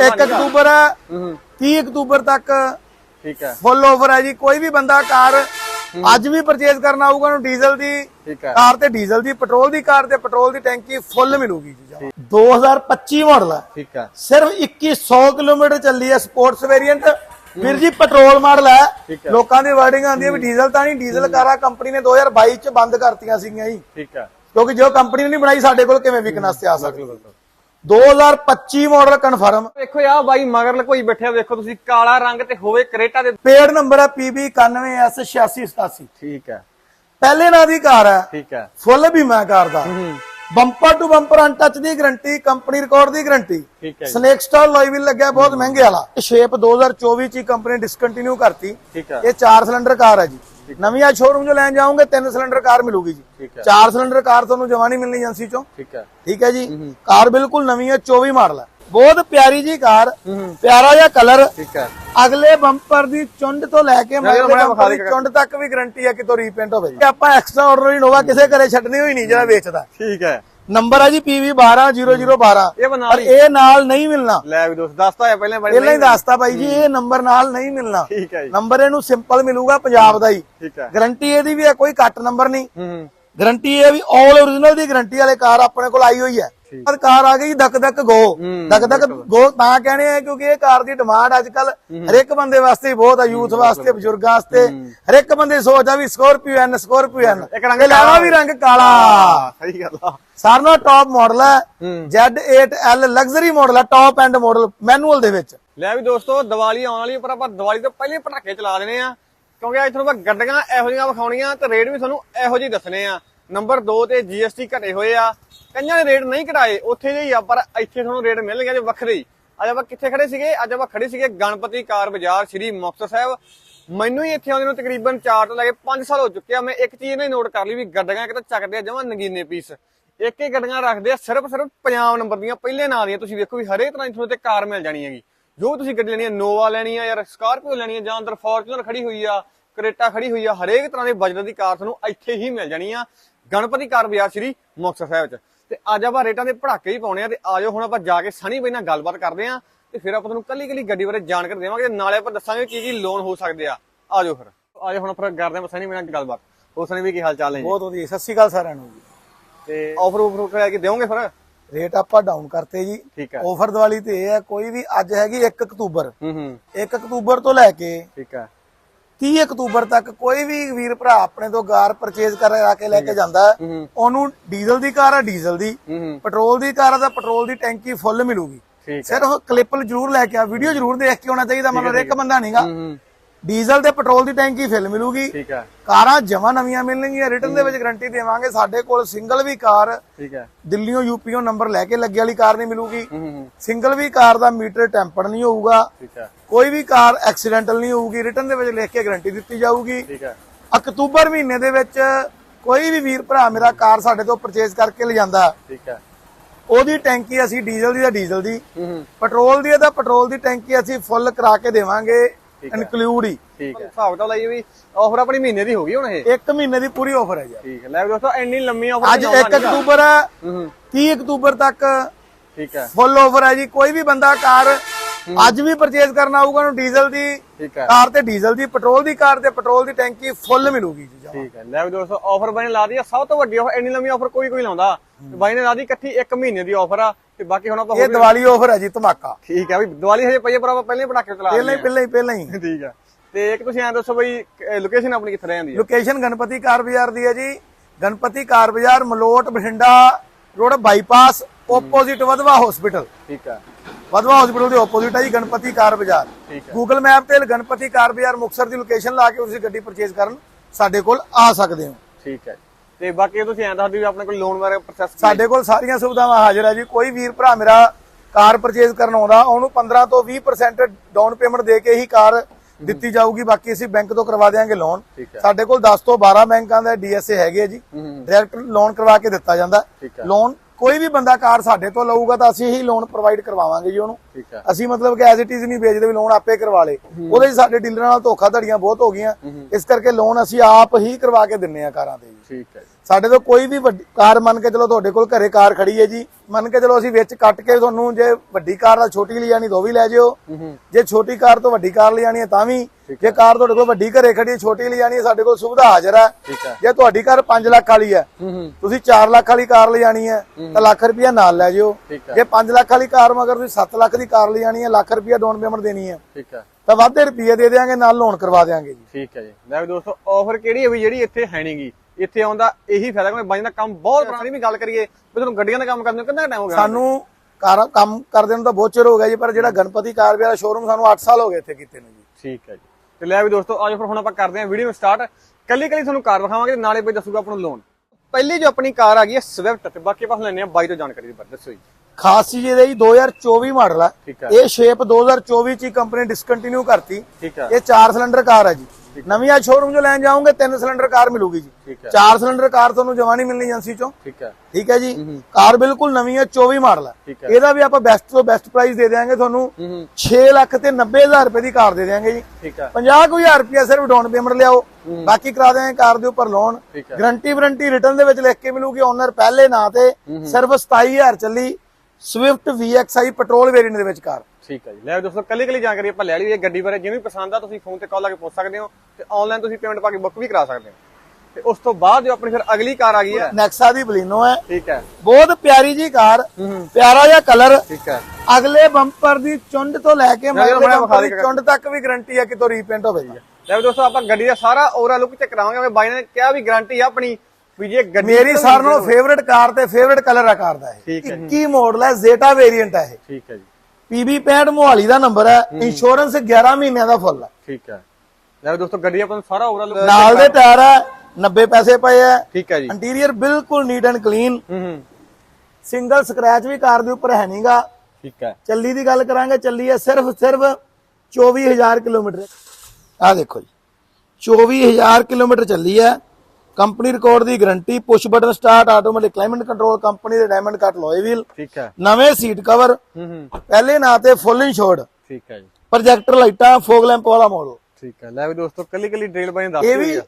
1 October ਹੈ ਹੂੰ 30 October ਤੱਕ ਠੀਕ ਹੈ। ਫੁੱਲ ਆਫਰ ਹੈ ਜੀ। ਕੋਈ ਵੀ ਬੰਦਾ ਕਾਰ ਅੱਜ ਵੀ ਪਰਚੇਜ਼ ਕਰਨਾ ਆਊਗਾ ਉਹਨੂੰ ਡੀਜ਼ਲ ਦੀ ਕਾਰ ਤੇ ਡੀਜ਼ਲ ਦੀ ਪੈਟਰੋਲ ਦੀ ਕਾਰ ਤੇ ਪੈਟਰੋਲ ਦੀ ਟੈਂਕੀ ਫੁੱਲ ਮਿਲੂਗੀ ਜੀ 2025 ਮਾਡਲ ਹੈ। ਠੀਕ ਹੈ। ਸਿਰਫ 2100 ਕਿਲੋਮੀਟਰ ਚੱਲੀ ਹੈ ਸਪੋਰਟਸ ਵੇਰੀਐਂਟ ਵੀਰ ਜੀ ਪੈਟਰੋਲ ਮਾਡਲ ਹੈ। ਲੋਕਾਂ ਦੀ ਵਰਡਿੰਗ ਆਉਂਦੀ ਹੈ ਵੀ ਡੀਜ਼ਲ ਤਾਂ ਨਹੀਂ ਡੀਜ਼ਲ ਕਾਰਾਂ ਕੰਪਨੀ ਨੇ 2022 ਚ ਬੰਦ ਕਰਤੀਆਂ ਸੀਗੀਆਂ ਜੀ। ਠੀਕ ਹੈ। ਕਿਉਂਕਿ ਜੋ ਕੰਪਨੀ ਨੇ ਨਹੀਂ ਬਣਾਈ ਸਾਡੇ ਕੋਲ ਕਿਵੇਂ ਵਿਕਣ ਵਾਸਤੇ ਆ ਸਕਦੀ 2025 ਮਾਡਲ ਕਨਫਰਮ ਵੇਖੋ ਯਾ ਬਾਈ ਮਗਰ ਕੋਈ ਬੈਠਿਆ ਵੇਖੋ ਤੁਸੀਂ ਕਾਲਾ ਰੰਗ ਤੇ ਹੋਵੇ ਕਰੇਟਾ ਦੇ। ਪੇਡ ਨੰਬਰ ਹੈ PB 91S8687 ਠੀਕ ਹੈ। ਪਹਿਲੇ ਨਾਂ ਦੀ ਕਾਰ ਹੈ। ਠੀਕ ਹੈ। ਫੁੱਲ ਬੀਮਾ ਕਾਰ ਦਾ। ਬੰਪਰ ਟੂ ਬੰਪਰ ਅਨਟੱਚ ਦੀ ਗਾਰੰਟੀ ਕੰਪਨੀ ਰਿਕਾਰਡ ਦੀ ਗਾਰੰਟੀ ਠੀਕ ਹੈ ਜੀ, ਸਨੇਕ ਸਟਾਰ ਲੋਈ ਵੀ ਲੱਗਿਆ ਬਹੁਤ ਮਹਿੰਗੇ ਵਾਲਾ। ਸ਼ੇਪ 2024 ਚ ਕੰਪਨੀ ਡਿਸਕੰਟੀਨਿਊ ਕਰਤੀ। ਠੀਕ ਹੈ। ਇਹ 4 ਸਿਲੰਡਰ ਕਾਰ ਹੈ ਜੀ। ਨਵੀਂ ਆ ਸ਼ੋਰੂਮ ਜੋ ਲੈਣ ਜਾਓਗੇ 3 ਸਿਲੰਡਰ ਕਾਰ ਮਿਲੂਗੀ ਜੀ। ਠੀਕ ਹੈ। 4 ਸਿਲੰਡਰ ਕਾਰ ਤੁਹਾਨੂੰ ਜਮਾ ਨਹੀਂ ਮਿਲਣੀ ਏਜੰਸੀ ਚੋਂ। ਠੀਕ ਹੈ। ਠੀਕ ਹੈ ਜੀ? ਕਾਰ ਬਿਲਕੁਲ ਨਵੀਂ ਹੈ 24 ਮਾਡਲ ਹੈ। ਬਹੁਤ ਪਿਆਰੀ ਜੀ ਕਾਰ ਪਿਆਰਾ ਜਿਹਾ ਕਲਰ ਠੀਕ ਹੈ। ਅਗਲੇ ਬੰਪਰ ਦੀ ਚੁੰਡ ਤੋਂ ਲੈ ਕੇ ਦੇ ਚੁੰਡ ਤੱਕ ਵੀ ਗਾਰੰਟੀ ਹੈ ਕਿ ਤੋਂ ਰੀਪੇਂਟ ਹੋਵੇ ਆਪਾਂ ਐਕਸਟਰਾ ਆਰਡਨਰੀ ਨੋਵਾ ਕਿਸੇ ਘਰੇ ਛੱਡਣੀ ਹੋਈ ਨਹੀਂ ਜਿਹੜਾ ਵੇਚਦਾ। ਠੀਕ ਹੈ। ਨੰਬਰ ਹੈ ਜੀ PV 12012 ਇਹ ਪਰ ਨਾਲ ਨਹੀਂ ਮਿਲਣਾ। ਲੈ ਵੀ ਦੋਸਤ ਦੱਸਤਾ ਹੈ ਪਹਿਲਾਂ ਬੜੇ ਪਹਿਲਾਂ ਹੀ ਦੱਸਤਾ ਬਾਈ ਜੀ ਇਹ ਨੰਬਰ ਨਾਲ ਨਹੀਂ ਮਿਲਣਾ। ਠੀਕ ਹੈ ਜੀ। ਨੰਬਰ ਇਹਨੂੰ ਸਿੰਪਲ ਮਿਲੂਗਾ ਪੰਜਾਬ ਦਾ ਹੀ। ਠੀਕ ਹੈ। ਗਾਰੰਟੀ ਇਹਦੀ ਵੀ ਹੈ ਕੋਈ ਕੱਟ ਨੰਬਰ ਨਹੀਂ। ਹੂੰ ਗਾਰੰਟੀ ਇਹ ਵੀ 올 origignal ਦੀ ਗਾਰੰਟੀ ਵਾਲੇ ਕਾਰ ਆਪਣੇ ਕੋਲ ਆਈ ਹੋਈ ਹੈ। ਪਰ ਕਾਰ ਆ ਗਈ ਧੱਕ ਧੱਕ ਗੋ। ਧੱਕ ਧੱਕ ਗੋ ਤਾਂ ਕਹਿੰਦੇ ਆ ਕਿਉਂਕਿ ਇਹ ਕਾਰ ਦੀ ਡਿਮਾਂਡ ਅੱਜ ਕੱਲ ਹਰ ਇੱਕ ਬੰਦੇ ਵਾਸਤੇ ਬਹੁਤ ਆ ਯੂਥ ਵਾਸਤੇ ਬਜ਼ੁਰਗਾਂ ਵਾਸਤੇ। ਹਰ ਇੱਕ ਬੰਦੇ ਦੀ ਸੋਚ ਆ ਵੀ ਸਕੋਰਪੀਓ ਐਨ ਸਕੋਰਪੀਓ ਐਨ ਇੱਕ ਰੰਗ ਤੇ ਲੈਣਾ ਵੀ ਰੰਗ ਕਾਲਾ। ਸਹੀ ਗੱਲ ਆ। ਸਾਰਿਆਂ ਨਾਲੋਂ ਟੌਪ ਮਾਡਲ ਹੈ। ਹੂੰ Z8L ਲਗਜ਼ਰੀ ਮਾਡਲ ਹੈ ਟੌਪ ਐਂਡ ਮਾਡਲ ਮੈਨੂਅਲ ਦੇ ਵਿੱਚ। ਲੈ ਵੀ ਦੋਸਤੋ ਦੀਵਾਲੀ ਆਉਣ ਵਾਲੀ ਪਰ ਆਪਾਂ ਦੀਵਾਲੀ ਤੋਂ ਪਹਿਲੇ ਪਟਾਕੇ ਚਲਾ ਦੇਣੇ ਆ। ਕਿਉਂਕਿ ਅੱਜ ਤੁਹਾਨੂੰ ਆਪਾਂ ਗੱਡੀਆਂ ਇਹੋ ਜਿਹੀਆਂ ਵਿਖਾਉਣੀਆਂ ਤੇ ਰੇਟ ਵੀ ਤੁਹਾਨੂੰ ਇਹੋ ਜਿਹੇ ਦੱਸਣੇ ਆ। ਨੰਬਰ 2 ਤੇ GST ਘਟੇ ਹੋਏ ਆ। ਕਈਆਂ ਨੇ ਰੇਟ ਨਹੀਂ ਘਟਾਏ ਉੱਥੇ ਜਿਹੇ ਹੀ ਆ, ਪਰ ਇੱਥੇ ਤੁਹਾਨੂੰ ਰੇਟ ਮਿਲ ਗਿਆ ਜੇ ਵੱਖਰੇ ਹੀ। ਅੱਜ ਆਪਾਂ ਕਿੱਥੇ ਖੜੇ ਸੀਗੇ? ਅੱਜ ਆਪਾਂ ਖੜੇ ਸੀਗੇ ਗਣਪਤੀ ਕਾਰ ਬਾਜ਼ਾਰ ਸ੍ਰੀ ਮੁਕਤਸਰ ਸਾਹਿਬ। ਮੈਨੂੰ ਹੀ ਇੱਥੇ ਆਉਂਦੇ ਨੂੰ ਤਕਰੀਬਨ 4 ਤੋਂ ਲੈ ਕੇ 5 ਸਾਲ ਹੋ ਚੁੱਕੇ ਆ। ਮੈਂ ਇੱਕ ਚੀਜ਼ ਨੇ ਨੋਟ ਕਰ ਲਈ ਵੀ ਗੱਡੀਆਂ ਕਿਤੇ ਚੱਕਦੇ ਆ, ਜਮਾਂ ਨਗੀਨੇ ਪੀਸ ਇੱਕ ਹੀ ਗੱਡੀਆਂ ਰੱਖਦੇ ਆ, ਸਿਰਫ ਸਿਰਫ ਪੰਜਾਬ ਨੰਬਰ ਦੀਆਂ ਪਹਿਲੇ ਨਾਂ ਦੀਆਂ। ਤੁਸੀਂ ਵੇਖੋ ਵੀ ਹਰੇਕ ਤਰ੍ਹਾਂ ਦੀ ਤੁਹਾਨੂੰ ਤੇ ਕਾਰ ਮਿਲ ਜਾਣੀ ਹੈਗੀ। ਜੋ ਵੀ ਤੁਸੀਂ ਗੱਡੀ ਲੈਣੀ ਹੈ ਨੋਵਾ ਲੈਣੀ ਹੈ ਯਾਰ ਸਕਾਰਪੀਓ ਲੈਣੀ ਹੈ ਜਾਂ ਅੰਦਰ ਫੋਰਚੂਨਰ ਖੜੀ ਹੋਈ ਆ ਕਰੇਟਾ ਖੜੀ ਹੋਈ ਆ, ਹਰੇਕ ਤਰ੍ਹਾਂ ਦੇ ਬਜਟ ਦੀ ਕਾਰ ਤੁਹਾਨੂੰ ਇੱਥੇ ਹੀ ਮਿਲ ਜਾਣੀ ਆ। ਗਣਪਤੀ ਕਾਰ ਬਾਜ਼ਾਰ ਸ਼੍ਰੀ ਮੁਕਤਸਰ ਸਾਹਿਬ ਚ। ਤੇ ਅੱਜ ਆਪਾਂ ਰੇਟਾਂ ਦੇ ਪੜਾਕੇ ਹੀ ਪਾਉਣੇ ਆ ਤੇ ਆਜੋ ਹੁਣ ਆਪਾਂ ਜਾ ਕੇ ਸਣੀ ਬਈ ਨਾਲ ਗੱਲਬਾਤ ਕਰਦੇ ਆ ਤੇ ਫਿਰ ਆਪਾਂ ਤੁਹਾਨੂੰ ਕੱਲੀ ਕੱਲੀ ਗੱਡੀ ਬਾਰੇ ਜਾਣਕਾਰੀ ਦੇਵਾਂਗੇ ਤੇ ਨਾਲੇ ਆਪਾਂ ਦੱਸਾਂਗੇ ਕੀ ਕੀ ਲੋਨ ਹੋ ਸਕਦੇ ਆ। ਆਜੋ ਫਿਰ। ਆਜੋ ਹੁਣ ਫਿਰ ਕਰਦੇ ਆ ਸਣੀ ਬਈ ਨਾਲ ਗੱਲਬਾਤ। ਹੋ ਸਣੀ ਵੀ ਕੀ ਹਾਲ ਚਾਲ ਜੀ? ਬਹੁਤ ਵਧੀਆ ਸਤਿ ਸ਼੍ਰੀ ਅਕਾਲ ਸਾਰਿਆਂ ਨੂੰ ਤੇ ਆਫਰ ਆਫਰ ਕਰਕੇ ਦਿਓਗੇ ਫਿਰ? ਰੇਟ ਆਪਾਂ ਡਾਊਨ ਕਰਤੇ ਜੀ। ਠੀਕ ਹੈ। ਆਫਰ ਦੀਵਾਲੀ ਤੇ ਇਹ ਹੈ ਕੋਈ ਵੀ ਅੱਜ ਹੈਗੀ 1 ਅਕਤੂਬਰ। ਹੂੰ ਹੂੰ। 1 ਅਕਤੂਬਰ ਤੋਂ ਲੈ ਕੇ ਠੀਕ ਹੈ। 30 ਅਕਤੂਬਰ ਤੱਕ ਕੋਈ ਵੀ ਵੀਰ ਭਰਾ ਆਪਣੇ ਤੋਂ ਕਾਰ ਪਰਚੇਜ਼ ਕਰਾ ਕੇ ਲੈ ਕੇ ਜਾਂਦਾ ਹੈ, ਉਹਨੂੰ ਡੀਜ਼ਲ ਦੀ ਕਾਰ ਆ ਡੀਜ਼ਲ ਦੀ। ਪੈਟਰੋਲ ਦੀ ਕਾਰ ਆ ਤਾਂ ਪੈਟਰੋਲ ਦੀ ਟੈਂਕੀ ਫੁੱਲ ਮਿਲੂਗੀ। ਸਿਰਫ ਕਲਿੱਪ ਜ਼ਰੂਰ ਲੈ ਕੇ ਆ ਵੀਡੀਓ ਜ਼ਰੂਰ ਦੇਖ ਕੇ ਆਉਣਾ ਚਾਹੀਦਾ ਮਤਲਬ ਇੱਕ ਬੰਦਾ ਨਹੀਂਗਾ ਡੀਜ਼ਲ ਤੇ ਪੈਟਰੋਲ ਦੀ ਟੈਂਕੀ ਫਿਲ ਮਿਲੂਗੀ। ਠੀਕ ਹੈ। ਕਾਰਾਂ ਜਮਾ ਨਵੀਆਂ ਮਿਲਣਗੀਆਂ ਰਿਟਰਨ ਦੇ ਵਿੱਚ ਗਾਰੰਟੀ ਦੇਵਾਂਗੇ। ਸਾਡੇ ਕੋਲ ਸਿੰਗਲ ਵੀ ਕਾਰ ਠੀਕ ਹੈ। ਦਿੱਲੀੋਂ ਯੂਪੀੋਂ ਨੰਬਰ ਲੈ ਕੇ ਲੱਗੇ ਵਾਲੀ ਕਾਰ ਨਹੀਂ ਮਿਲੂਗੀ। ਸਿੰਗਲ ਵੀ ਕਾਰ ਦਾ ਮੀਟਰ ਟੈਂਪਰ ਨਹੀਂ ਹੋਊਗਾ। ਠੀਕ ਹੈ। ਕੋਈ ਵੀ ਕਾਰ ਐਕਸੀਡੈਂਟਲ ਨਹੀਂ ਹੋਊਗੀ। ਰਿਟਰਨ ਦੇ ਵਿੱਚ ਲਿਖ ਕੇ ਗਾਰੰਟੀ ਦਿੱਤੀ ਜਾਊਗੀ। ਠੀਕ ਹੈ। ਅਕਤੂਬਰ ਮਹੀਨੇ ਦੇ ਵਿੱਚ ਕੋਈ ਵੀ ਵੀਰ ਭਰਾ ਮੇਰਾ ਕਾਰ ਸਾਡੇ ਤੋਂ ਪਰਚੇਜ਼ ਕਰਕੇ ਲਿਜਾਂਦਾ। ਠੀਕ ਹੈ। ਉਹਦੀ ਟੈਂਕੀ ਅਸੀਂ ਡੀਜ਼ਲ ਦੀ ਦਾ ਡੀਜ਼ਲ ਦੀ। ਪੈਟਰੋਲ ਦੀ ਦਾ ਪੈਟਰੋਲ ਦੀ ਟੈਂਕੀ ਅਸੀਂ ਫੁੱਲ ਕਰਾ ਕੇ ਦੇਵਾਂਗੇ। ਇਨਕਲੂਡ ਹੀ। ਠੀਕ ਹੈ। ਹਿਸਾਬ ਤਾਂ ਲਈ ਵੀ ਆਫਰ ਆਪਣੀ ਮਹੀਨੇ ਦੀ ਹੋ ਗਈ ਹੁਣ ਇਹ। ਇੱਕ ਮਹੀਨੇ ਦੀ ਪੂਰੀ ਆਫਰ ਹੈ ਜੀ ਠੀਕ ਹੈ। ਲੈ ਵੀ ਦੋਸਤੋ ਇੰਨੀ ਲੰਮੀ ਆਫਰ ਅੱਜ 1 ਅਕਤੂਬਰ ਹੈ। ਹੂੰ ਹੂੰ। 30 ਅਕਤੂਬਰ ਤੱਕ ਠੀਕ ਹੈ। ਫੁੱਲ ਆਫਰ ਹੈ ਜੀ। ਕੋਈ ਵੀ ਬੰਦਾ ਕਾਰ ਅੱਜ ਵੀ ਪਰਚੇਜ਼ ਕਰਨਾ ਆਊਗਾ ਉਹਨੂੰ ਡੀਜ਼ਲ ਦੀ ਠੀਕ ਹੈ। ਕਾਰ ਤੇ ਡੀਜ਼ਲ ਦੀ ਪੈਟਰੋਲ ਦੀ ਕਾਰ ਤੇ ਪੈਟਰੋਲ ਦੀ ਟੈਂਕੀ ਫੁੱਲ ਮਿਲੂਗੀ ਜੀ। ਠੀਕ ਹੈ। ਲੈ ਵੀ ਦੋਸਤੋ ਆਫਰ ਬਾਈ ਨੇ ਲਾ ਦੀ ਆ। ਸਭ ਤੋਂ ਵੱਡੀ ਆਫਰ ਇੰਨੀ ਲੰਮੀ ਆਫਰ ਕੋਈ ਕੋਈ ਲਾਉਂਦਾ। ਬਾਈ ਨੇ ਲਾ ਦੀ ਇਕੱਠੀ 1 ਮਹੀਨੇ ਦੀ ਆਫਰ ਆ। ਤੇ ਬਾਕੀ ਹੁਣ ਆਪਾਂ ਇਹ ਦੀਵਾਲੀ ਆਫਰ ਹੈ ਜੀ ਧਮਾਕਾ। ਠੀਕ ਹੈ ਵੀ ਦੀਵਾਲੀ ਹਜੇ ਪਈ ਹੈ ਪਰ ਆਪਾਂ ਪਹਿਲੇ ਪਟਾਕੇ ਚਲਾ ਪਹਿਲਾਂ ਹੀ ਪਹਿਲਾਂ ਹੀ ਪਹਿਲਾਂ ਹੀ। ਠੀਕ ਹੈ। ਤੇ ਇੱਕ ਤੁਸੀਂ ਐਂ ਦੱਸੋ ਬਈ ਲੋਕੇਸ਼ਨ ਆਪਣੀ ਕਿੱਥੇ ਰਹਿ ਜਾਂਦੀ ਹੈ? ਲੋਕੇਸ਼ਨ ਗਣਪਤੀ ਕਾਰ ਬਾਜ਼ਾਰ ਦੀ ਹੈ ਜੀ। ਗਣਪਤੀ ਕਾਰ ਬਾਜ਼ਾਰ Malout Bathinda road bypass opposite Wadhwa hospital ਠੀਕ ਹੈ। ਵਦਵਾ ਹਸਪੀਟਲ ਦੇ ਆਪੋਜ਼ਿਟ ਹੈ ਜੀ ਗਣਪਤੀ ਕਾਰ ਬਾਜ਼ਾਰ। ਠੀਕ ਹੈ। ਗੂਗਲ ਮੈਪ ਤੇ ਗਣਪਤੀ ਕਾਰ ਬਾਜ਼ਾਰ ਮੁਕਸਰ ਦੀ ਲੋਕੇਸ਼ਨ ਲਾ ਕੇ ਤੁਸੀਂ ਗੱਡੀ ਪਰਚੇਜ਼ ਕਰਨ ਸਾਡੇ ਕੋਲ ਆ ਸਕਦੇ ਹੋ। ਠੀਕ ਹੈ। ਤੇ ਬਾਕੀ ਤੁਸੀਂ ਐਂ ਦੱਸ ਦਿਓ ਆਪਣੇ ਕੋਲ ਲੋਨ ਬਾਰੇ ਪ੍ਰੋਸੈਸ ਸਾਡੇ ਕੋਲ ਸਾਰੀਆਂ ਸੁਵਿਧਾਵਾਂ ਹਾਜ਼ਰ ਹੈ ਜੀ। ਕੋਈ ਵੀਰ ਭਰਾ ਮੇਰਾ ਕਾਰ ਪਰਚੇਜ਼ ਕਰਨ ਆਉਂਦਾ ਉਹਨੂੰ 15 ਤੋਂ 20% ਡਾਊਨ ਪੇਮੈਂਟ ਦੇ ਕੇ ਹੀ ਕਾਰ ਦਿੱਤੀ ਜਾਊਗੀ। ਬਾਕੀ ਅਸੀਂ ਬੈਂਕ ਤੋਂ ਕਰਵਾ ਦੇਵਾਂਗੇ ਲੋਨ ਸਾਡੇ ਕੋਲ 10 ਤੋਂ 12 ਬੈਂਕਾਂ ਦਾ ਡੀਐਸਏ ਹੈਗੇ ਜੀ। ਡਾਇਰੈਕਟ ਲੋਨ ਕਰਵਾ ਕੇ ਦਿੱਤਾ ਜਾਂਦਾ। ਲੋਨ ਕੋਈ ਵੀ ਬੰਦਾ ਕਾਰ ਸਾਡੇ ਤੋਂ ਲਊਗਾ ਤਾਂ ਅਸੀਂ ਹੀ ਲੋਨ ਪ੍ਰੋਵਾਈਡ ਕਰਵਾਵਾਂਗੇ ਜੀ ਉਹਨੂੰ। ਅਸੀਂ ਮਤਲਬ ਕਿ ਐਜ਼ ਇਟ ਇਜ਼ ਨਹੀਂ ਵੇਚਦੇ ਵੀ ਲੋਨ ਆਪੇ ਕਰਵਾ ਲੇ। ਉਹਦੇ ਸਾਡੇ ਡੀਲਰਾਂ ਨਾਲ ਧੋਖਾਧੜੀਆਂ ਬਹੁਤ ਹੋ ਗਈਆਂ। ਇਸ ਕਰਕੇ ਲੋਨ ਅਸੀਂ ਆਪ ਹੀ ਕਰਵਾ ਕੇ ਦਿੰਨੇ ਆ ਕਾਰਾਂ ਦੇ ਜੀ। ਠੀਕ ਹੈ ਸਾਡੇ ਤੋਂ ਕੋਈ ਵੀ ਵੱਡੀ ਕਾਰ ਮੰਨ ਕੇ ਚਲੋ ਤੁਹਾਡੇ ਕੋਲ ਘਰੇ ਕਾਰ ਖੜੀ ਹੈ ਜੀ ਮੰਨ ਕੇ ਚਲੋ ਅਸੀਂ ਵਿੱਚ ਕੱਟ ਕੇ ਤੁਹਾਨੂੰ ਜੇ ਵੱਡੀ ਕਾਰ ਦਾ ਛੋਟੀ ਲਈ ਜਾਣੀ ਤਾਂ ਉਹ ਵੀ ਲੈ ਜਿਓ। ਜੇ ਛੋਟੀ ਕਾਰ ਤੋਂ ਵੱਡੀ ਕਾਰ ਲਈ ਜਾਣੀ ਹੈ ਤਾਂ ਵੀ। ਜੇ ਕਾਰ ਤੁਹਾਡੇ ਕੋਲ ਵੱਡੀ ਘਰੇ ਖੜੀ ਹੈ ਛੋਟੀ ਲਈ ਜਾਣੀ ਹੈ ਸਾਡੇ ਕੋਲ ਸੁਵਿਧਾ ਹਾਜ਼ਰ ਹੈ। ਜੇ ਤੁਹਾਡੀ ਕਾਰ 5 ਲੱਖ ਵਾਲੀ ਹੈ ਤੁਸੀਂ 4 ਲੱਖ ਵਾਲੀ ਕਾਰ ਲਈ ਜਾਣੀ ਹੈ ਤਾਂ ਲੱਖ ਰੁਪਇਆ ਨਾਲ ਲੈ ਜਿਓ। ਜੇ 5 ਲੱਖ ਵਾਲੀ ਕਾਰ ਮਗਰ ਤੁਸੀਂ 7 ਲੱਖ ਦੀ ਕਾਰ ਲਈ ਜਾਣੀ ਹੈ ਲੱਖ ਰੁਪਇਆ ਡਾਊਨ ਪੇਮੈਂਟ ਦੇਣੀ ਹੈ। ਠੀਕ ਹੈ। ਤਾਂ ਵਾਧੇ ਰੁਪਏ ਦੇ ਦੇਵਾਂਗੇ ਨਾਲ ਲੋਨ ਕਰਵਾ ਦੇਵਾਂਗੇ ਜੀ। ਠੀਕ ਹੈ ਜੀ। ਵੀ ਦੋਸਤੋ ਆਫਰ ਕਿਹੜੀ ਹੈ ਵੀ ਜਿਹੜੀ ਇੱਥੇ ਹੈ ਨਹੀਂਗੀ ਇੱਥੇ ਆਉਂਦਾ ਇਹੀ ਫਾਇਦਾ ਕਿ ਬਾਈ ਦਾ ਕੰਮ ਬਹੁਤ ਪੁਰਾਣੀ ਵੀ ਗੱਲ ਕਰੀਏ ਵੀ ਤੁਹਾਨੂੰ ਗੱਡੀਆਂ ਦਾ ਕੰਮ ਕਰਦੇ ਨੂੰ ਕਿੰਨਾ ਟਾਈਮ ਹੋ ਗਿਆ? ਸਾਨੂੰ ਕਾਰ ਕੰਮ ਕਰਦੇ ਨੂੰ ਤਾਂ ਬਹੁਤ ਚਿਰ ਹੋ ਗਿਆ ਜੀ ਪਰ ਜਿਹੜਾ ਗਣਪਤੀ ਕਾਰ ਵਾਲਾ ਸ਼ੋਰੂਮ ਸਾਨੂੰ 8 ਸਾਲ ਹੋ ਗਏ ਇੱਥੇ ਕੀਤੇ ਨੂੰ ਜੀ। ਠੀਕ ਹੈ ਜੀ। ਤੇ ਲੈ ਵੀ ਦੋਸਤੋ ਆਜੋ ਫਿਰ ਹੁਣ ਆਪਾਂ ਕਰਦੇ ਹਾਂ ਵੀਡੀਓ ਨੂੰ ਸਟਾਰਟ ਕੱਲੀ ਕੱਲੀ ਤੁਹਾਨੂੰ ਕਾਰ ਵਿਖਾਵਾਂਗੇ ਤੇ ਨਾਲੇ ਬਈ ਦੱਸੂਗਾ ਆਪਾਂ ਨੂੰ ਲੋਨ ਪਹਿਲੀ ਜੋ ਆਪਣੀ ਕਾਰ ਆ ਗਈ ਹੈ ਸਵਿਫਟ ਤੇ ਬਾਕੀ ਆਪਾਂ ਲੈਣੇ ਆ ਬਾਈ ਤੋਂ ਜਾਣਕਾਰੀ ਦੀ ਬਾਰੇ। ਦੱਸੋ ਜੀ। ਖਾਸ ਚੀਜ਼ ਇਹਦਾ ਜੀ 2024 ਮਾਡਲ ਹੈ। ਇਹ ਸ਼ੇਪ 2024 ਚ ਹੀ ਕੰਪਨੀ ਡਿਸਕੰਟੀਨਿਊ ਕਰਤੀ। ਇਹ 4 ਸਿਲੰਡਰ ਕਾਰ ਹੈ ਜੀ। ਨਵੀਂ ਆ ਸ਼ੋਰੂਮ ਜੋ ਲੈਣ ਜਾਓਗੇ 3 ਸਿਲੰਡਰ ਕਾਰ ਮਿਲੂਗੀ ਜੀ। 4 ਸਿਲੰਡਰ ਕਾਰ ਤੁਹਾਨੂੰ ਜਵਾਨੀ ਮਿਲਣੀ ਏਜੰਸੀ ਚੋਂ। ਠੀਕ ਹੈ। ਠੀਕ ਹੈ ਜੀ? ਕਾਰ ਬਿਲਕੁਲ ਨਵੀਂ ਹੈ 24 ਮਾਡਲ ਹੈ। ਇਹਦਾ ਵੀ ਆਪਾਂ ਬੈਸਟ ਤੋਂ ਬੈਸਟ ਪ੍ਰਾਈਸ ਦੇ ਦੇਵਾਂਗੇ ਤੁਹਾਨੂੰ। ਹੂੰ ਹੂੰ। 6 ਲੱਖ ਤੇ 90000 ਰੁਪਏ ਦੀ ਕਾਰ ਦੇ ਦੇਵਾਂਗੇ ਜੀ। ਠੀਕ ਹੈ। 50000 ਰੁਪਏ ਸਿਰਫ ਡਾਊਨ ਪੇਮੈਂਟ ਲਿਆਓ। ਬਾਕੀ ਕਰਾ ਦੇਵਾਂਗੇ ਕਾਰ ਦੇ ਉੱਪਰ ਲੋਨ। ਗਰੰਟੀ ਵਾਰੰਟੀ ਰਿਟਰਨ ਦੇ ਵਿੱਚ ਲਿਖ ਕੇ ਮਿਲੂਗੀ ਓਨਰ ਪਹਿਲੇ ਨਾਂ ਤੇ। ਸਿਰਫ 27000 ਚੱਲੀ। ਸਵਿਫਟ VXI ਪੈਟਰੋਲ ਵੇਰੀਐਂਟ ਦੇ ਵਿੱਚ ਕਾਰ ਠੀਕ ਹੈ ਜੀ। ਲੈ ਦੋਸਤੋ ਕੱਲੀ ਕੱਲੀ ਜਾਣਕਾਰੀ ਆਪਾਂ ਲੈ ਲਈ ਇਹ ਗੱਡੀ ਬਾਰੇ ਜਿਹਨੂੰ ਵੀ ਪਸੰਦ ਆ ਤੁਸੀਂ ਫੋਨ ਤੇ ਕਾਲ ਲਾ ਕੇ ਪੁੱਛ ਸਕਦੇ ਹੋ ਤੇ ਆਨਲਾਈਨ ਤੁਸੀਂ ਪੇਮੈਂਟ ਪਾ ਕੇ ਬੁੱਕ ਵੀ ਕਰਾ ਸਕਦੇ ਹੋ। ਤੇ ਉਸ ਤੋਂ ਬਾਅਦ ਜੋ ਆਪਣੀ ਫਿਰ ਅਗਲੀ ਕਾਰ ਆ ਗਈ ਹੈ। ਨੈਕਸਾ ਦੀ ਬਲੀਨੋ ਹੈ। ਠੀਕ ਹੈ। ਬਹੁਤ ਪਿਆਰੀ ਜੀ ਕਾਰ ਪਿਆਰਾ ਜਿਹਾ ਕਲਰ ਠੀਕ ਹੈ। ਅਗਲੇ ਬੰਪਰ ਦੀ ਚੁੰਡ ਤੋਂ ਲੈ ਕੇ ਬੰਪਰ ਦੀ ਚੁੰਡ ਤੱਕ ਵੀ ਗਾਰੰਟੀ ਹੈ ਕਿ ਤੋਂ ਰੀਪੇਂਟ ਹੋਵੇ ਜੀ ਲੈ ਦੋਸਤੋ ਆਪਾਂ ਗੱਡੀ ਦਾ ਸਾਰਾ ਓਵਰਆਲ ਲੁੱਕ ਚੈੱਕ ਕਰਾਵਾਂਗੇ। ਬਾਈ ਨੇ ਕਿਹਾ ਵੀ ਗਾਰੰਟੀ ਆ ਆਪਣੀ। ਵੀ ਜੇ ਗੱਡੀ ਮੇਰੀ ਸਾਰਿਆਂ ਨਾਲੋਂ ਫੇਵਰਿਟ ਕਾਰ ਤੇ ਫੇਵਰਿਟ ਕਲਰ ਆ ਕਾਰ ਦਾ ਇਹ। ਠੀਕ ਹੈ 21 ਮਾਡਲ ਹੈ ਜ਼ੇਟਾ ਵੇਰੀਐਂਟ ਹੈ ਇਹ। ਠੀਕ ਹੈ ਜੀ। PB 65 ਮੋਹਾਲੀ ਦਾ ਨੰਬਰ ਹੈ ਇੰਸ਼ੋਰੈਂਸ 11 ਮਹੀਨਿਆਂ ਦਾ ਫੁੱਲ ਹੈ। ਠੀਕ ਹੈ। ਲੈ ਦੋਸਤੋ ਗੱਡੀ ਆਪਾਂ ਨੂੰ ਸਾਰਾ ਓਵਰਆਲ ਨਾਲ ਦੇ ਟਾਇਰ ਹੈ 90 ਪੈਸੇ ਪਏ ਹੈ। ਠੀਕ ਹੈ ਜੀ। ਇੰਟੀਰੀਅਰ ਬਿਲਕੁਲ ਨੀਟ ਐਂਡ ਕਲੀਨ ਹੂੰ ਸਿੰਗਲ ਸਕ੍ਰੈਚ ਵੀ ਕਾਰ ਦੇ ਉੱਪਰ ਹੈ ਨਹੀਂਗਾ ਠੀਕ ਹੈ। ਚੱਲੀ ਦੀ ਗੱਲ ਕਰਾਂਗੇ ਚੱਲੀ ਹੈ ਸਿਰਫ ਸਿਰਫ 24000 ਕਿਲੋਮੀਟਰ। ਆਹ ਦੇਖੋ ਜੀ। 24000 ਕਿਲੋਮੀਟਰ ਚੱਲੀ ਹੈ। ਕੰਪਨੀ ਰਿਕਾਰਡ ਦੀ guarantee push button start automatic climate control company ਦੇ ਡਾਇਮੰਡ ਕੱਟ ਲੋਏ ਵੀਲ ਠੀਕ ਹੈ। ਨਵੇਂ ਸੀਟ ਕਵਰ ਹੂੰ ਹੂੰ। ਪਹਿਲੇ ਨਾਂ ਤੇ ਫੁੱਲ ਇੰਸ਼ੋਰਡ ਠੀਕ ਹੈ ਜੀ। ਪ੍ਰੋਜੈਕਟਰ ਲਾਈਟਾਂ ਫੋਗ ਲੈਂਪ ਵਾਲਾ ਮਾਡਲ ਠੀਕ ਹੈ। ਲੈ ਵੀ ਦੋਸਤੋ ਕੱਲੀ ਕੱਲੀ ਡਿਟੇਲ ਬਾਈ ਨੇ ਦੱਸ ਇਹ ਵੀ ਆ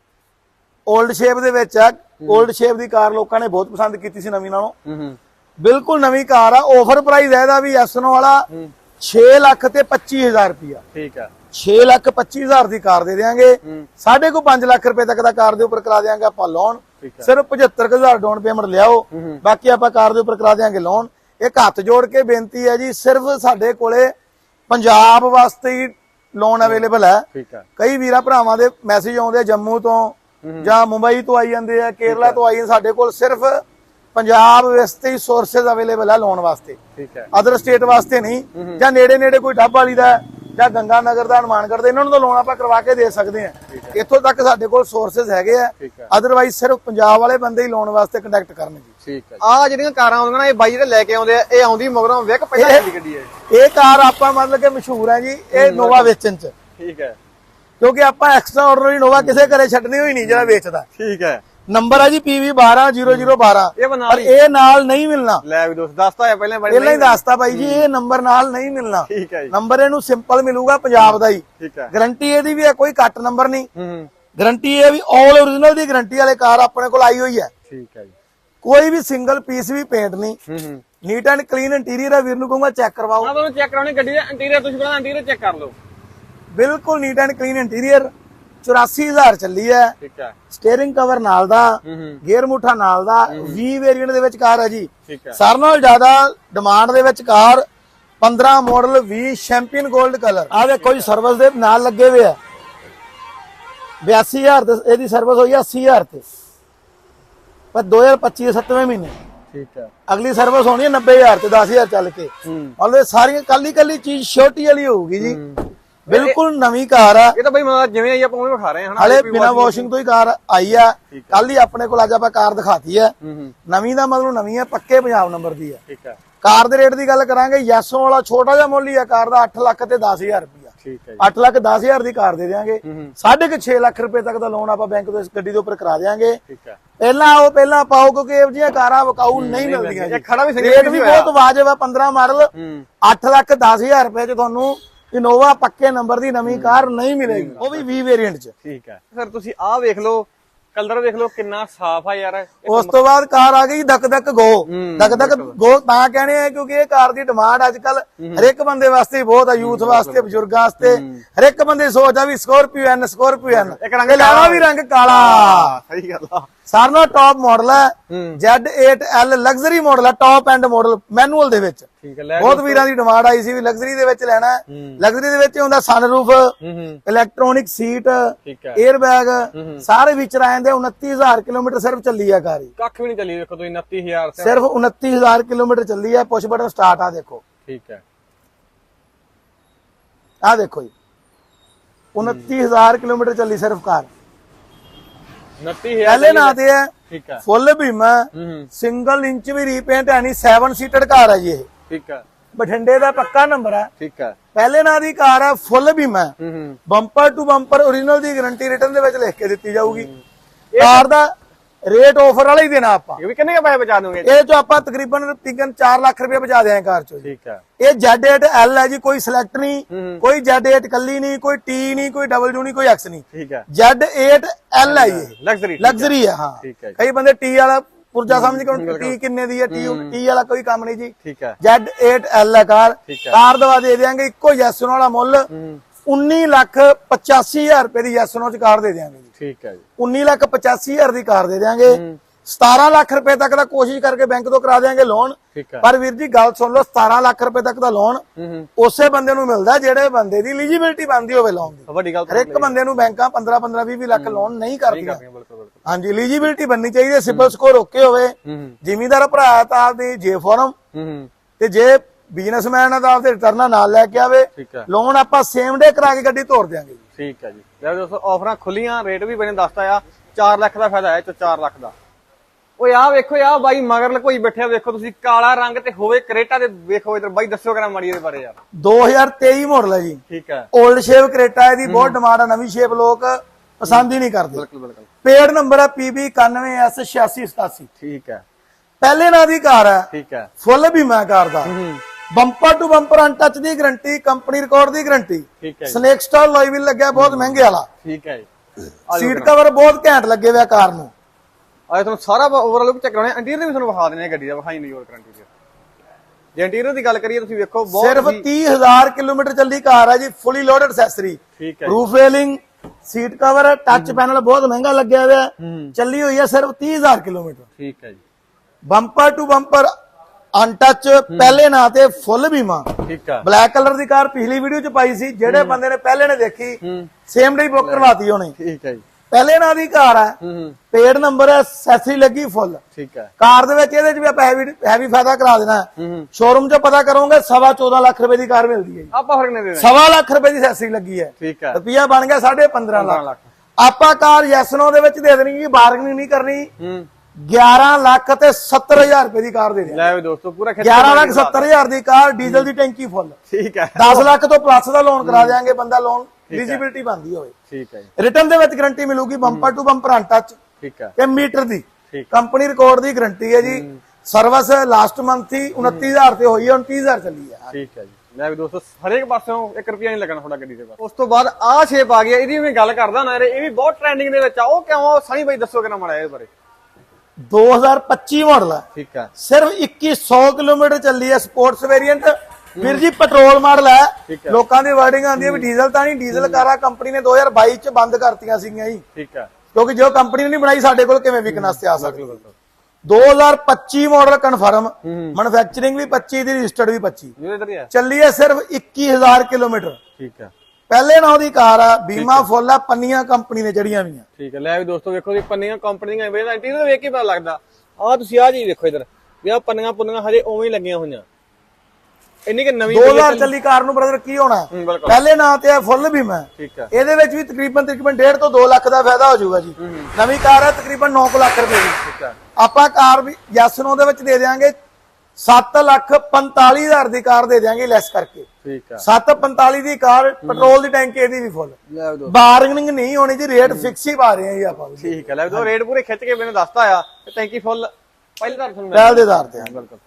올ਡ ਸ਼ੇਪ ਦੇ ਵਿੱਚ ਆ। 올ਡ ਸ਼ੇਪ ਦੀ ਕਾਰ ਲੋਕਾਂ ਨੇ ਬਹੁਤ ਪਸੰਦ ਕੀਤੀ ਸੀ ਨਵੀਂ ਨਾਲੋਂ। ਹੂੰ ਹੂੰ। ਬਿਲਕੁਲ ਨਵੀਂ ਕਾਰ ਆ। ਆਫਰ ਪ੍ਰਾਈਸ ਹੈ ਇਹਦਾ ਵੀ ਐਸਨੋ ਵਾਲਾ 6 ਲੱਖ ਤੇ 25000 ਰੁਪਿਆ ਠੀਕ ਹੈ। 6 ਲੱਖ 25000 ਦੀ ਕਾਰ ਦੇ ਦੇਾਂਗੇ ਹੂੰ। ਸਾਢੇ ਕੋ 5 ਲੱਖ ਰੁਪਏ ਤੱਕ ਦਾ ਕਾਰ ਦੇ ਉੱਪਰ ਕਰਾ ਦੇਾਂਗੇ ਆਪਾਂ ਲੋਨ ਸਿਰਫ 75000 ਡਾਊਨ ਪੇਮੈਂਟ ਲਿਆਓ। ਬਾਕੀ ਆਪਾਂ ਕਾਰ ਦੇ ਉੱਪਰ ਕਰਾ ਦੇਾਂਗੇ ਲੋਨ ਇੱਕ ਹੱਥ ਜੋੜ ਕੇ ਬੇਨਤੀ ਹੈ ਜੀ ਸਿਰਫ ਸਾਡੇ ਕੋਲੇ ਪੰਜਾਬ ਵਾਸਤੇ ਹੀ ਲੋਨ ਅਵੇਲੇਬਲ ਹੈ। ਕਈ ਵੀਰਾਂ ਭਰਾਵਾਂ ਦੇ ਮੈਸੇਜ ਆਉਂਦੇ ਜੰਮੂ ਤੋਂ ਜਾਂ ਮੁੰਬਈ ਤੋਂ ਆਈ ਜਾਂਦੇ ਆ ਕੇਰਲਾ ਤੋਂ ਆਈ ਜਾਂਦੇ ਸਾਡੇ ਕੋਲ ਸਿਰਫ ਪੰਜਾਬ ਵਾਸਤੇ ਹੀ ਸੋਰਸਸ ਅਵੇਲੇਬਲ ਹੈ ਲੋਨ ਵਾਸਤੇ। ਠੀਕ ਹੈ। ਅਦਰ ਸਟੇਟ ਵਾਸਤੇ ਨਹੀਂ। ਜਾਂ ਨੇੜੇ ਨੇੜੇ ਕੋਈ ਡੱਬ ਵਾਲੀ ਦਾ ਜਾਂ ਗੰਗਾ ਨਗਰ ਦਾ ਹਨੂਮਾਨਗੜ੍ਹ ਦਾ ਇਹਨਾਂ ਨੂੰ ਤਾਂ ਲੋਨ ਆਪਾਂ ਕਰਵਾ ਕੇ ਦੇ ਸਕਦੇ ਆ ਇੱਥੋਂ ਤੱਕ ਸਾਡੇ ਕੋਲ ਸੋਰਸਸ ਹੈਗੇ ਆ। ਅਦਰਵਾਈਜ਼ ਸਿਰਫ ਪੰਜਾਬ ਵਾਲੇ ਬੰਦੇ ਹੀ ਲੋਨ ਵਾਸਤੇ ਕੰਟੈਕਟ ਕਰਨ ਜੀ ਠੀਕ ਹੈ ਆ ਜਿਹੜੀਆਂ ਕਾਰਾਂ ਆਉਂਦੀਆਂ ਨਾ ਇਹ ਬਾਈ ਜਿਹੜੇ ਲੈ ਕੇ ਆਉਂਦੇ ਆ ਇਹ ਆਉਂਦੀ ਮਗਰੋਂ ਵਿਕ ਪਹਿਲਾਂ ਦੀ ਗੱਡੀ ਹੈ? ਇਹ ਕਾਰ ਆਪਾਂ ਮਤਲਬ ਕਿ ਮਸ਼ਹੂਰ ਹੈ ਜੀ ਇਹ ਨੋਵਾ ਵੇਚਣ ਚ। ਠੀਕ ਹੈ। ਕਿਉਂਕਿ ਆਪਾਂ ਐਕਸਟਰਾ ਆਰਡੀਨਰੀ ਨੋਵਾ ਕਿਸੇ ਘਰੇ ਛੱਡਣੀ ਹੋਈ ਨਹੀਂ ਜਿਹੜਾ ਵੇਚਦਾ। ਠੀਕ ਹੈ। ਨੰਬਰ ਹੈ ਜੀ PV 12012 ਇਹ ਬਣਾ ਪਰ ਇਹ ਨਾਲ ਨਹੀਂ ਮਿਲਣਾ। ਲੈ ਵੀ ਦੋਸਤ ਦੱਸਤਾ ਹੈ ਪਹਿਲਾਂ ਬੜੀ ਪਹਿਲਾਂ ਹੀ ਦੱਸਤਾ ਬਾਈ ਜੀ ਇਹ ਨੰਬਰ ਨਾਲ ਨਹੀਂ ਮਿਲਣਾ। ਠੀਕ ਹੈ ਜੀ। ਨੰਬਰ ਇਹਨੂੰ ਸਿੰਪਲ ਮਿਲੂਗਾ ਪੰਜਾਬ ਦਾ ਹੀ। ਠੀਕ ਹੈ। ਗਾਰੰਟੀ ਇਹਦੀ ਵੀ ਹੈ ਕੋਈ ਕੱਟ ਨੰਬਰ ਨਹੀਂ। ਹੂੰ ਗਾਰੰਟੀ ਇਹ ਵੀ 올 origignal ਦੀ ਗਾਰੰਟੀ ਵਾਲੇ ਕਾਰ ਆਪਣੇ ਕੋਲ ਆਈ ਹੋਈ ਹੈ। ਠੀਕ ਹੈ ਜੀ। ਕੋਈ ਵੀ ਸਿੰਗਲ ਪੀਸ ਵੀ ਪੇਂਟ ਨਹੀਂ। ਹੂੰ ਹੂੰ। ਨੀਟ ਐਂਡ ਕਲੀਨ ਇੰਟੀਰੀਅਰ ਹੈ ਵੀਰ ਨੂੰ ਕਹੂੰਗਾ ਚੈੱਕ ਕਰਵਾਓ। ਆ ਤੁਹਾਨੂੰ ਚੈੱਕ ਕਰਾਉਣੀ ਗੱਡੀ ਦਾ ਇੰਟੀਰੀਅਰ ਤੁਸੀਂ ਪਹਿਲਾਂ ਇੰਟੀਰੀਅਰ ਚੈੱਕ ਕਰ ਲਓ। ਬਿਲਕੁਲ ਨੀਟ ਐਂਡ ਕਲੀਨ ਇੰਟੀਰੀਅਰ 84000 ਚੱਲੀ ਹੈ। ਠੀਕ ਹੈ। ਸਟੀਅਰਿੰਗ ਕਵਰ ਨਾਲ ਦਾ ਗੇਅਰ ਮੁੱਠਾ ਨਾਲ ਦਾ 20 ਵੇਰੀਐਂਟ ਦੇ ਵਿੱਚ ਕਾਰ ਹੈ ਜੀ। ਸਾਰਿਆਂ ਨਾਲੋਂ ਜ਼ਿਆਦਾ ਡਿਮਾਂਡ ਦੇ ਵਿੱਚ ਕਾਰ 15 ਮਾਡਲ 20 ਚੈਂਪੀਅਨ 골ਡ ਕਲਰ ਆ ਦੇਖੋ ਜੀ ਸਰਵਿਸ ਦੇ ਨਾਲ ਲੱਗੇ ਹੋਏ ਆ। 82000 ਤੇ ਇਹਦੀ ਸਰਵਿਸ ਹੋਈ ਆ 80000 ਤੇ। ਪਰ 2025 ਦੇ 7ਵੇਂ ਮਹੀਨੇ। ਠੀਕ ਹੈ। ਅਗਲੀ ਸਰਵਿਸ ਹੋਣੀ ਹੈ 90000 ਤੇ 10000 ਚੱਲ ਕੇ। ਹੂੰ। ਮਤਲਬ ਇਹ ਸਾਰੀਆਂ ਕੱਲੀ ਕੱਲੀ ਚੀਜ਼ ਛੋਟੀ ਵਾਲੀ ਹੋਊਗੀ ਜੀ। ਬਿਲਕੁਲ ਨਵੀਂ ਕਾਰ ਆ। ਇਹ ਤਾਂ ਬਈ ਮਤਲਬ ਜਿਵੇਂ ਆਈ ਆਪਾਂ ਉਵੇਂ ਵਿਖਾ ਰਹੇ ਹਾਂ ਹਲੇ ਬਿਨਾ ਵਾਸ਼ਿੰਗ ਤੋਂ ਹੀ ਕਾਰ ਆਈ ਆ। ਕੱਲ ਹੀ ਆਪਣੇ ਕੋਲ ਅੱਜ ਆਪਾਂ ਕਾਰ ਦਿਖਾਤੀ ਹੂੰ ਨਵੀਂ ਦਾ ਮਤਲਬ ਨਵੀਂ ਹੈ ਪੱਕੇ ਪੰਜਾਬ ਨੰਬਰ ਦੀ ਠੀਕ ਹੈ ਕਾਰ ਦੇ ਰੇਟ ਦੀ ਗੱਲ ਕਰਾਂਗੇ ਯੈਸੋ ਵਾਲਾ ਛੋਟਾ ਜਿਹਾ ਮੁੱਲ ਹੀ ਆ ਕਾਰ ਦਾ 8 ਲੱਖ ਤੇ 10000 ਰੁਪਇਆ ਠੀਕ ਹੈ 8 ਲੱਖ 10000 ਦੀ ਕਾਰ ਦੇ ਦੇਵਾਂਗੇ ਹੂੰ ਹੂੰ। ਸਾਢੇ ਕੁ 6 ਲੱਖ ਰੁਪਏ ਤੱਕ ਦਾ ਲੋਨ ਆਪਾਂ ਬੈਂਕ ਤੋਂ ਇਸ ਗੱਡੀ ਦੇ ਉੱਪਰ ਕਰਾ ਦੇਵਾਂਗੇ ਪਹਿਲਾਂ ਆਓ ਪਹਿਲਾਂ ਪਾਓ ਕਿਉਂਕਿ ਇਹ ਜਿਹੀਆਂ ਕਾਰਾਂ ਵਿਕਾਊ ਨਹੀਂ ਮਿਲਦੀਆਂ ਇਹ ਖੜਾ ਵੀ ਰੇਟ ਵੀ ਬਹੁਤ ਵਾਜਬ ਆ 15 ਮਾਡਲ। ਹੂੰ। 8 ਲੱਖ 10000 ਰੁਪਏ ਚ ਤੁਹਾਨੂੰ ਇਨੋਵਾ ਪੱਕੇ ਨੰਬਰ ਦੀ ਨਵੀਂ ਕਾਰ ਨਹੀਂ ਮਿਲੇਗੀ। ਉਹ ਵੀ 20 ਵੇਰੀਐਂਟ ਚ। ਠੀਕ ਹੈ। ਸਰ ਤੁਸੀਂ ਆਹ ਵੇਖ ਲਓ ਕਲਰ ਦੇਖ ਲਓ ਕਿੰਨਾ ਸਾਫ਼ ਆ ਯਾਰ। ਇਹ ਉਸ ਤੋਂ ਬਾਅਦ ਕਾਰ ਆ ਗਈ ਧੱਕ ਧੱਕ ਗੋ ਧੱਕ ਧੱਕ ਗੋ ਤਾਂ ਕਹਿੰਦੇ ਆ ਕਿਉਂਕਿ ਇਹ ਕਾਰ ਦੀ ਡਿਮਾਂਡ ਅੱਜ ਕੱਲ ਹਰ ਇੱਕ ਬੰਦੇ ਵਾਸਤੇ ਬਹੁਤ ਆ ਯੂਥ ਵਾਸਤੇ ਬਜ਼ੁਰਗਾਂ ਵਾਸਤੇ। ਹਰ ਇੱਕ ਬੰਦੇ ਦੀ ਸੋਚ ਆ ਵੀ ਸਕੋਰਪੀਓ ਐਨ ਸਕੋਰਪੀਓ ਐਨ ਰੰਗ ਲੈਣਾ ਵੀ ਰੰਗ ਕਾਲਾ। ਸਹੀ ਗੱਲ ਆ। ਸਾਰਿਆਂ ਨਾਲੋਂ ਟੌਪ ਮਾਡਲ ਹੈ। ਹੂੰ। Z8L ਲਗਜ਼ਰੀ ਮਾਡਲ ਹੈ ਟੌਪ ਐਂਡ ਮਾਡਲ ਮੈਨੂਅਲ ਦੇ ਵਿੱਚ। ਬਹੁਤ ਵੀਰਾਂ ਦੀ ਡਿਮਾਂਡ ਆਈ ਸੀ ਵੀ ਲਗਜ਼ਰੀ ਦੇ ਵਿੱਚ ਲੈਣਾ ਲਗਜ਼ਰੀ ਦੇ ਵਿੱਚ ਹੁੰਦਾ sunroof electronic seat air bag ਸਾਰੇ ਵਿੱਚ ਆ ਜਾਂਦੇ 29000 ਕਿਲੋਮੀਟਰ ਸਿਰਫ ਚੱਲੀ ਆ ਕਾਰ। ਕੱਖ ਵੀ ਨਹੀਂ ਚੱਲੀ ਦੇਖੋ ਤੁਸੀਂ 29000 ਤੇ ਸਿਰਫ 29000 ਕਿਲੋਮੀਟਰ ਚੱਲੀ ਹੈ ਪੁਸ਼ ਬਟਨ ਸਟਾਰਟ ਆ ਦੇਖੋ। ਠੀਕ ਹੈ। ਆ ਦੇਖੋ ਜੀ। 29000 ਕਿਲੋਮੀਟਰ ਚੱਲੀ ਸਿਰਫ ਕਾਰ। 29000 ਪਹਿਲੇ ਨਾਂ ਤੇ ਹੈ। ਠੀਕ ਹੈ। ਫੁੱਲ ਬੀਮਾ ਸਿੰਗਲ ਇੰਚ ਵੀ ਰੀਪੇਂਟ ਹੈ ਨਹੀਂ 7 ਸੀਟਡ ਕਾਰ ਹੈ ਜੀ ਇਹ। ਠੀਕ ਹੈ। ਬਠਿੰਡੇ ਦਾ ਪੱਕਾ ਨੰਬਰ ਹੈ। ਠੀਕ ਹੈ। ਪਹਿਲੇ ਨਾਂ ਦੀ ਕਾਰ ਹੈ ਫੁੱਲ ਬੀਮਾ ਬੰਪਰ ਟੂ ਬੰਪਰ ਓਰੀਜਨਲ ਦੀ ਗਾਰੰਟੀ ਰਿਟਰਨ ਦੇ ਵਿੱਚ ਲਿਖ ਕੇ ਦਿੱਤੀ ਜਾਊਗੀ। ਕਾਰ ਦਾ ਰੇਟ ਆਫਰ ਵਾਲਾ ਹੀ ਦੇਣਾ ਆਪਾਂ। ਇਹ ਵੀ ਕਿੰਨੇ ਪੈਸੇ ਬਚਾ ਦੋਗੇ? ਇਹ ਜੋ ਆਪਾਂ ਤਕਰੀਬਨ ਤਕਰੀਬਨ 4 ਲੱਖ ਰੁਪਏ ਬਚਾ ਦਿਆਂ ਕਾਰ ਚੋਂ ਠੀਕ ਹੈ। ਇਹ Z8L ਹੈ ਜੀ ਕੋਈ ਸਿਲੈਕਟ ਨਹੀਂ। ਕੋਈ Z8 ਕੱਲੀ ਨਹੀਂ ਕੋਈ T ਨਹੀਂ ਕੋਈ W ਨਹੀਂ ਕੋਈ X ਨਹੀਂ। ਠੀਕ ਹੈ। Z8L ਹੈ ਇਹ ਲਗਜ਼ਰੀ ਲਗਜ਼ਰੀ ਹੈ। ਹਾਂ ਠੀਕ ਹੈ ਜੀ। ਕਈ ਬੰਦੇ T ਵਾਲਾ ਪੁਰਜਾ ਸਮਝ ਕੇ T ਕਿੰਨੇ ਦੀ ਹੈ T T ਵਾਲਾ ਕੋਈ ਕੰਮ ਨਹੀਂ ਜੀ। ਠੀਕ ਹੈ। Z8L ਹੈ ਕਾਰ। ਠੀਕ ਹੈ। ਕਾਰ ਦਵਾ ਦੇ ਦਿਆਂਗੇ ਇੱਕੋ ਯੈਸਨ ਵਾਲਾ ਮੁੱਲ। 19 ਲੱਖ 85000 ਰੁਪਏ ਦੀ ਯੈਸਨੋ ਚ ਕਾਰ ਦੇ ਦਿਆਂਗੇ ਜੀ। ਠੀਕ ਹੈ ਜੀ। 19 ਲੱਖ 85000 ਦੀ ਕਾਰ ਦੇ ਦਿਆਂਗੇ। 17 ਲੱਖ ਰੁਪਏ ਤੱਕ ਦਾ ਕੋਸ਼ਿਸ਼ ਕਰਕੇ ਬੈਂਕ ਤੋਂ ਕਰਾ ਦਿਆਂਗੇ ਲੋਨ ਪਰ ਵੀਰ ਜੀ ਗੱਲ ਸੁਣ ਲਓ 17 ਲੱਖ ਰੁਪਏ ਤੱਕ ਦਾ ਲੋਨ ਉਸੇ ਬੰਦੇ ਨੂੰ ਮਿਲਦਾ ਜਿਹੜੇ ਬੰਦੇ ਦੀ ਐਲੀਜੀਬਿਲਟੀ ਬਣਦੀ ਹੋਵੇ ਲੋਨ ਦੀ। ਵੱਡੀ ਗੱਲ ਹਰ ਇੱਕ ਬੰਦੇ ਨੂੰ ਬੈਂਕਾਂ 15 15 20 ਲੱਖ ਲੋਨ ਨਹੀਂ ਕਰਦੀਆਂ। ਹਾਂਜੀ ਐਲੀਜੀਬਿਲਟੀ ਬਣਨੀ ਚਾਹੀਦੀ ਹੈ। ਸਿਬਲ ਸਕੋਰ ਓਕੇ ਹੋਵੇ। ਜ਼ਿਮੀਂਦਾਰ ਭਰਾ ਤਾਂ ਆਪਦੀ ਜੇ ਫਾਰਮ ਤੇ ਜੇ ਬਿਜ਼ਨਸਮੈਨ ਹੈ ਤਾਂ ਆਪਦੇ ਰਿਟਰਨਾਂ ਨਾਲ ਲੈ ਕੇ ਆਵੇ। ਠੀਕ ਹੈ। ਲੋਨ ਆਪਾਂ ਸੇਮ ਡੇ ਕਰਾ ਕੇ ਗੱਡੀ ਤੋਰ ਦਿਆਂਗੇ। ਜੀ ਠੀਕ ਹੈ ਜੀ। ਲੈ ਦੋਸਤੋ ਆਫਰਾਂ ਖੁੱਲੀਆਂ ਰੇਟ ਵੀ ਬਣੇ ਦੱਸਤਾ ਆ। 4 ਲੱਖ ਦਾ ਫਾਇਦਾ ਹੈ ਚੋ 4 ਲੱਖ ਦਾ। ਓਏ ਆ ਵੇਖੋ ਆ ਬਾਈ ਮਗਰ ਲਕੋਈ ਬੈਠਿਆ ਵੇਖੋ ਤੁਸੀਂ ਕਾਲਾ ਰੰਗ ਤੇ ਹੋਵੇ ਕਰੇਟਾ ਦੇ ਵੇਖੋ ਇਧਰ। ਬਾਈ ਦੱਸਿਓ ਕਰਾਂ ਮਾੜੀ ਇਹਦੇ ਬਾਰੇ ਯਾਰ। 2023 ਮਾਡਲ ਹੈ ਜੀ। ਠੀਕ ਹੈ। 올ਡ ਸ਼ੇਪ ਕਰੇਟਾ ਇਹਦੀ ਬਹੁਤ ਡਿਮਾਂਡ ਆ ਨਵੀਂ ਸ਼ੇਪ ਲੋਕ ਪਸੰਦ ਹੀ ਨਹੀਂ ਕਰਦੇ। ਬਿਲਕੁਲ ਬਿਲਕੁਲ। ਪੇਡ ਨੰਬਰ ਹੈ PB 91S8687 ਠੀਕ ਹੈ। ਪਹਿਲੇ ਨਾਂ ਦੀ ਕਾਰ ਹੈ ਠੀਕ ਹੈ। ਫੁੱਲ ਬੀਮਾ ਕਾਰ ਦਾ। ਹੂੰ। ਬੰਪਰ ਟੂ ਬੰਪਰ ਅਨਟੱਚ ਦੀ ਗਾਰੰਟੀ ਕੰਪਨੀ ਰਿਕਾਰਡ ਦੀ ਗਾਰੰਟੀ ਠੀਕ ਹੈ ਸਨੇਕ ਲੋਈ ਵੀ ਲੱਗਿਆ ਬਹੁਤ ਮਹਿੰਗੇ ਵਾਲਾ। ਠੀਕ ਹੈ ਜੀ। ਸੀਟ ਕਵਰ ਬਹੁਤ ਘੈਂਟ ਲੱਗੇ ਹੋਇਆ ਕਾਰ ਨੂੰ। ਅੱਜ ਤੁਹਾਨੂੰ ਸਾਰਾ ਓਵਰਆਲ ਲੁੱਕ ਚੈੱਕ ਕਰਾਉਣਾ ਇੰਟੀਰੀਅਰ ਵੀ ਤੁਹਾਨੂੰ ਵਿਖਾ ਦੇਣੇ ਆ ਗੱਡੀ ਦਾ ਵਿਖਾਈ ਨਹੀਂ ਹੋਰ ਗਾਰੰਟੀ ਦੀ। ਜੇ ਇੰਟੀਰੀਅਰ ਦੀ ਗੱਲ ਕਰੀਏ ਤੁਸੀਂ ਵੇਖੋ ਬਹੁਤ ਸਿਰਫ 30000 ਕਿਲੋਮੀਟਰ ਚੱਲੀ ਕਾਰ ਹੈ ਜੀ ਫੁੱਲੀ ਲੋਡਡ ਐਕਸੈਸਰੀ ਠੀਕ ਹੈ roof railing seat cover touch panel ਬਹੁਤ ਮਹਿੰਗਾ ਲੱਗਿਆ ਹੋਇਆ। ਚੱਲੀ ਹੋਈ ਹੈ ਸਿਰਫ 30000 ਕਿਲੋਮੀਟਰ। ਠੀਕ ਹੈ ਜੀ। ਬੰਪਰ ਟੂ ਬੰਪਰ ਅਨਟੱਚ ਪਹਿਲੇ ਨਾਂ ਤੇ ਫੁੱਲ ਬੀਮਾ ਠੀਕ ਹੈ ਬਲੈਕ ਕਲਰ ਦੀ ਕਾਰ ਪਿਛਲੀ ਵੀਡੀਓ ਚ ਪਾਈ ਸੀ ਜਿਹੜੇ ਬੰਦੇ ਨੇ ਪਹਿਲੇ ਨੇ ਦੇਖੀ ਸੇਮ ਡੇ ਬੁੱਕ ਕਰਵਾਤੀ ਉਹਨੇ। ਠੀਕ ਹੈ ਜੀ। ਪਹਿਲੇ ਨਾਂ ਦੀ ਕਾਰ ਹੈ ਪੇਡ ਨੰਬਰ ਹੈ ਸੈਸਰੀ ਲੱਗੀ ਫੁੱਲ। ਠੀਕ ਹੈ ਕਾਰ ਦੇ ਵਿੱਚ ਇਹਦੇ ਚ ਵੀ ਆਪਾਂ ਹੈਵੀ ਹੈਵੀ ਫਾਇਦਾ ਕਰਾ ਦੇਣਾ। ਸ਼ੋਰੂਮ ਚ ਪਤਾ ਕਰੋਗੇ ਸਵਾ 14 ਲੱਖ ਰੁਪਏ ਦੀ ਕਾਰ ਮਿਲਦੀ ਹੈ ਜੀ। ਆਪਾਂ ਫ਼ਰਕ ਨਹੀਂ ਦੇਣਾ? ਸਵਾ ਲੱਖ ਰੁਪਏ ਦੀ ਸੈਸਰੀ ਲੱਗੀ ਹੈ। ਠੀਕ ਹੈ ਰੁਪਿਆ ਬਣ ਗਿਆ 15.5 15 ਲੱਖ। ਆਪਾਂ ਕਾਰ ਯੈਸਨੋ ਦੇ ਵਿੱਚ ਦੇ ਦੇਣੀ ਜੀ ਬਾਰਗਨਿੰਗ ਨਹੀਂ ਕਰਨੀ। 11 ਲੱਖ ਤੇ 70000 ਰੁਪਏ ਦੀ ਕਾਰ ਦੇ ਦੇ ਲੈ ਵੀ ਦੋਸਤੋ ਪੂਰਾ ਖਿੱਚ 11 ਲੱਖ 70000 ਦੀ ਕਾਰ ਡੀਜ਼ਲ ਦੀ ਟੈਂਕੀ ਫੁੱਲ। ਠੀਕ ਹੈ। 10 ਲੱਖ ਤੋਂ ਪਲੱਸ ਦਾ ਲੋਨ ਕਰਾ ਦੇਾਂਗੇ ਬੰਦਾ ਲੋਨ ਐਲੀਜੀਬਿਲਟੀ ਬੰਦੀ ਹੋਵੇ। ਠੀਕ ਹੈ ਰਿਟਰਨ ਦੇ ਵਿੱਚ ਗਾਰੰਟੀ ਮਿਲੂਗੀ ਬੰਪਰ ਟੂ ਬੰਪਰ ਅਨਟੱਚ ਠੀਕ ਹੈ। ਤੇ ਮੀਟਰ ਦੀ। ਕੰਪਨੀ ਰਿਕਾਰਡ ਦੀ ਗਾਰੰਟੀ ਹੈ ਜੀ। ਸਰਵਿਸ ਲਾਸਟ ਮੰਥ ਹੀ 29000 ਤੇ ਹੋਈ ਹੈ 29000 ਚੱਲੀ ਹੈ। ਠੀਕ ਹੈ ਜੀ। ਲੈ ਵੀ ਦੋਸਤੋ ਹਰੇਕ ਪਾਸਿਓਂ 1 ਰੁਪਿਆ ਨਹੀਂ ਲੱਗਣਾ ਤੁਹਾਡਾ ਗੱਡੀ ਦੇ ਬਾਅਦ ਉਸ ਤੋਂ ਬਾਅਦ ਆਹ ਸ਼ੇਪ ਆ ਹੈ, ਇਹਦੀ ਵੀ ਗੱਲ ਕਰਦਾ ਨਾ ਇਹ ਵੀ ਬਹੁਤ ਟ੍ਰੈਂਡਿੰਗ ਦੇ ਵਿੱਚ ਆ। ਉਹ ਕਿਉਂ ਆ? ਸਣੀ ਬਾਈ ਦੱਸੋ ਕਿੰਨਾ ਮਾੜਾ ਇਹਦੇ ਬਾਰੇ। 2025 ਮਾਡਲ ਹੈ ਠੀਕ ਹੈ ਸਿਰਫ 2100 ਕਿਲੋਮੀਟਰ ਚੱਲੀ ਹੈ ਸਪੋਰਟਸ ਵੇਰੀਐਂਟ ਵੀਰ ਜੀ ਪੈਟਰੋਲ ਮਾਡਲ ਹੈ। ਲੋਕਾਂ ਦੀ ਵਰਡਿੰਗ ਆਉਂਦੀ ਹੈ ਵੀ ਡੀਜ਼ਲ ਤਾਂ ਨਹੀਂ ਡੀਜ਼ਲ ਕਾਰਾਂ ਕੰਪਨੀ ਨੇ 2022 ਚ ਬੰਦ ਕਰਤੀਆਂ ਸੀਗੀਆਂ ਜੀ। ਠੀਕ ਹੈ ਕਿਉਂਕਿ ਜੋ ਕੰਪਨੀ ਨੇ ਨਹੀਂ ਬਣਾਈ ਸਾਡੇ ਕੋਲ ਕਿਵੇਂ ਵਿਕਣ ਵਾਸਤੇ ਆ ਸਕਦੀ? 2025 ਮਾਡਲ ਕਨਫਰਮ ਮੈਨੂਫੈਕਚਰਿੰਗ ਵੀ 25 ਦੀ ਰਜਿਸਟਰਡ ਵੀ 25 ਇਹ ਇਧਰ ਹੀ ਹੈ ਚੱਲੀ ਹੈ ਸਿਰਫ 21000 ਕਿਲੋਮੀਟਰ। ਠੀਕ ਹੈ ਪਹਿਲੇ ਨਾਂ ਦੀ ਕਾਰ ਆ ਬੀਮਾ ਫੁੱਲ ਆ ਪੰਨੀਆਂ ਕੰਪਨੀ ਨੇ ਜੜੀਆਂ ਵੀਆਂ ਠੀਕ ਹੈ ਲੈ ਵੀ ਦੋਸਤੋ ਵੇਖੋ ਜੀ ਪੰਨੀਆਂ ਕੰਪਨੀ ਦੀਆਂ ਵੇਖਦਾ ਇੰਟੀਰੀਅਰ ਵੇਖ ਕੇ ਪਤਾ ਲੱਗਦਾ। ਆਹ ਤੁਸੀਂ ਆਹ ਜੀ ਵੇਖੋ ਇਧਰ ਵੀ ਪੰਨੀਆਂ ਪੁੰਨੀਆਂ ਹਜੇ ਉਵੇਂ ਹੀ ਲੱਗੀਆਂ ਹੋਈਆਂ। ਇੰਨੀ ਕਿ ਨਵੀਂ 2000 ਚੱਲੀ ਕਾਰ ਨੂੰ ਬ੍ਰਦਰ ਕੀ ਹੋਣਾ? ਪਹਿਲੇ ਨਾਂ ਤੇ ਆ ਫੁੱਲ ਬੀਮਾ। ਠੀਕ ਹੈ। ਇਹਦੇ ਵਿੱਚ ਵੀ ਤਕਰੀਬਨ ਤਕਰੀਬਨ 1.5 ਤੋਂ 2 ਲੱਖ ਦਾ ਫਾਇਦਾ ਹੋ ਜਾਊਗਾ ਜੀ। ਨਵੀਂ ਕਾਰ ਹੈ ਤਕਰੀਬਨ 9 ਲੱਖ ਰੁਪਏ ਦੀ। ਠੀਕ ਹੈ। ਆਪਾਂ ਕਾਰ ਵੀ ਯੈਸਨੋ ਦੇ ਵਿੱਚ ਦੇ ਦੇਵਾਂਗੇ 7 ਲੱਖ 45 ਹਜ਼ਾਰ ਦੀ ਕਾਰ ਦੇ ਦੇਵਾਂਗੇ ਲੈਸ ਕਰਕੇ। ਠੀਕ ਹੈ 745 ਦੀ ਕਾਰ ਪੈਟਰੋਲ ਦੀ ਟੈਂਕੀ ਇਹਦੀ ਵੀ ਫੁੱਲ। ਲੈ ਦੋਸਤੋ ਬਾਰਗਨਿੰਗ ਨਹੀਂ ਹੋਣੀ ਜੀ ਰੇਟ ਫਿਕਸ ਹੀ ਪਾ ਰਹੇ ਹਾਂ ਜੀ ਆਪਾਂ। ਠੀਕ ਹੈ ਲੈ ਦੋਸਤੋ ਰੇਟ ਪੂਰੇ ਖਿੱਚ ਕੇ ਮੈਨੂੰ ਦੱਸਦਾ ਆ ਤੇ ਟੈਂਕੀ ਫੁੱਲ ਪਹਿਲੇ ਤਾਂ ਤੁਹਾਨੂੰ ਪਹਿਲ ਦੇ ਆਧਾਰ ਤੇ ਬਿਲਕੁਲ।